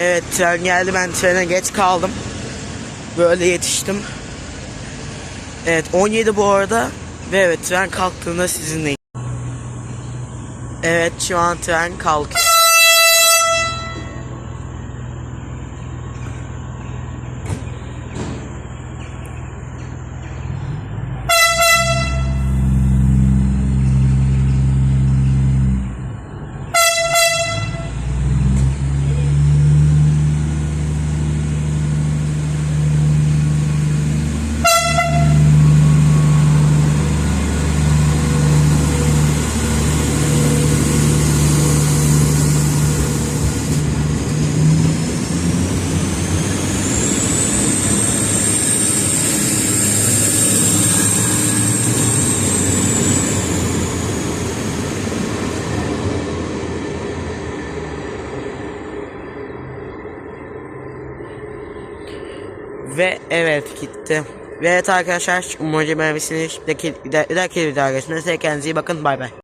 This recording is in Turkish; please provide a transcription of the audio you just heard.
Evet tren geldi ben trene geç kaldım. Böyle yetiştim. Evet 17 bu arada. Ve evet tren kalktığında sizinleyim. Evet şu an tren kalkıyor. Ve evet gitti. Ve evet arkadaşlar umarım beğenmişsiniz. Bir dahaki, bir dahaki videoda görüşmek üzere. Kendinize iyi bakın. Bay bay.